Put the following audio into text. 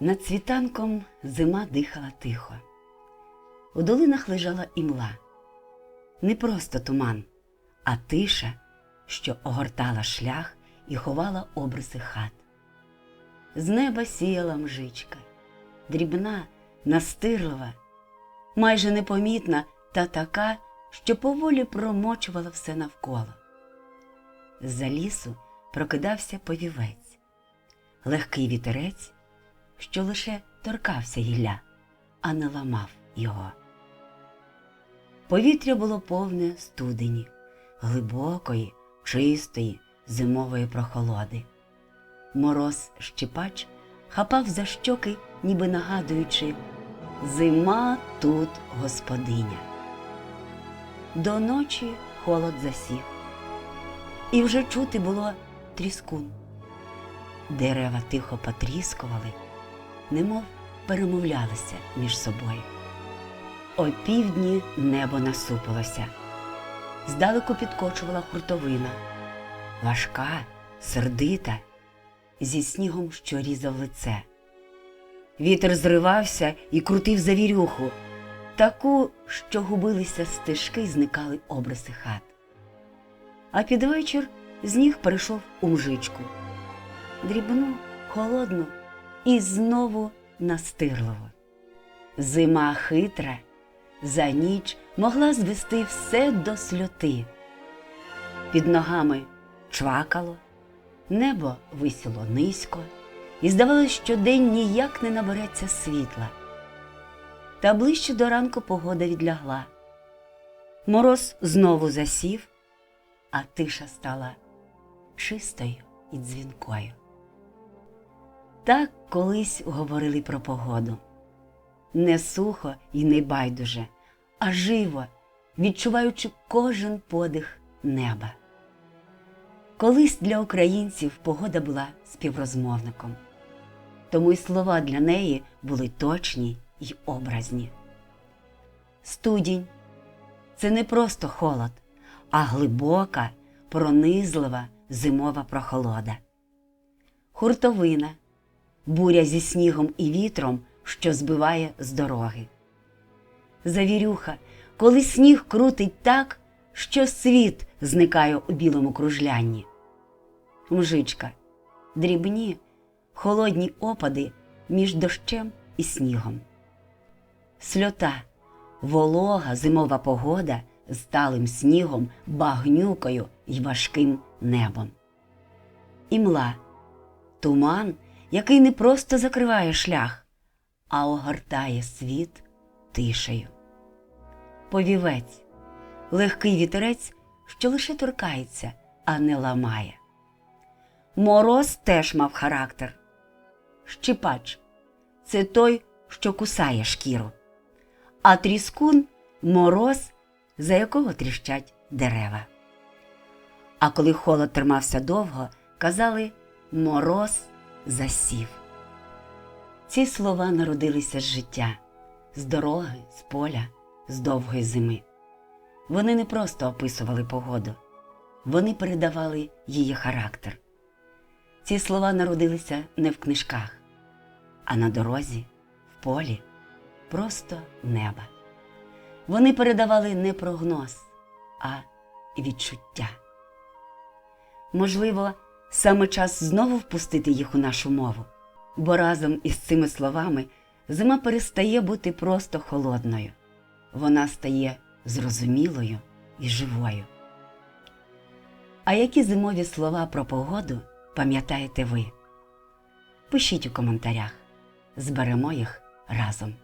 Над світанком зима дихала тихо. У долинах лежала імла. Не просто туман, а тиша, що огортала шлях і ховала обриси хат. З неба сіяла мжичка, дрібна, настирлива, майже непомітна та така, що поволі промочувала все навколо. З-за лісу прокидався повівець, легкий вітерець, що лише торкався гілля, а не ламав його. Повітря було повне студені, глибокої, чистої, зимової прохолоди. Мороз щепач хапав за щоки, ніби нагадуючи Зима тут господиня. До ночі холод засів, і вже чути було тріскун. Дерева тихо потріскували, немов перемовлялися між собою. О півдні небо насупилося. Здалеку підкочувала хуртовина, важка, сердита, зі снігом, що різав лице. Вітер зривався і крутив завірюху, таку, що губилися стежки й зникали обриси хат. А під вечір зніг перейшов у мжичку. Дрібну, холодну і знову настирливо. Зима хитра, за ніч могла звести все до сльоти. Під ногами чвакало, небо висіло низько, і здавалось, що день ніяк не набереться світла. Та ближче до ранку погода відлягла. Мороз знову засів, а тиша стала чистою і дзвінкою. Так колись говорили про погоду. Не сухо і не байдуже, а живо, відчуваючи кожен подих неба. Колись для українців погода була співрозмовником, тому й слова для неї були точні й образні. Студінь це не просто холод, а глибока, пронизлива зимова прохолода. Хуртовина буря зі снігом і вітром, що збиває з дороги. Завірюха, коли сніг крутить так, що світ зникає у білому кружлянні. Мжичка, дрібні, холодні опади між дощем і снігом. Сльота, волога зимова погода з талим снігом, багнюкою й важким небом. Імла, туман, який не просто закриває шлях, а огортає світ тишею. Повівець, легкий вітерець, що лише торкається, а не ламає. Мороз теж мав характер. Щипач це той, що кусає шкіру, а тріскун мороз, за якого тріщать дерева. А коли холод тримався довго, казали мороз засів. Ці слова народилися з життя, з дороги, з поля, з довгої зими. Вони не просто описували погоду, вони передавали її характер. Ці слова народилися не в книжках, а на дорозі, в полі, просто неба. Вони передавали не прогноз, а відчуття. Можливо, саме час знову впустити їх у нашу мову, бо разом із цими словами зима перестає бути просто холодною, вона стає зрозумілою і живою. А які зимові слова про погоду пам'ятаєте ви? Пишіть у коментарях, зберемо їх разом.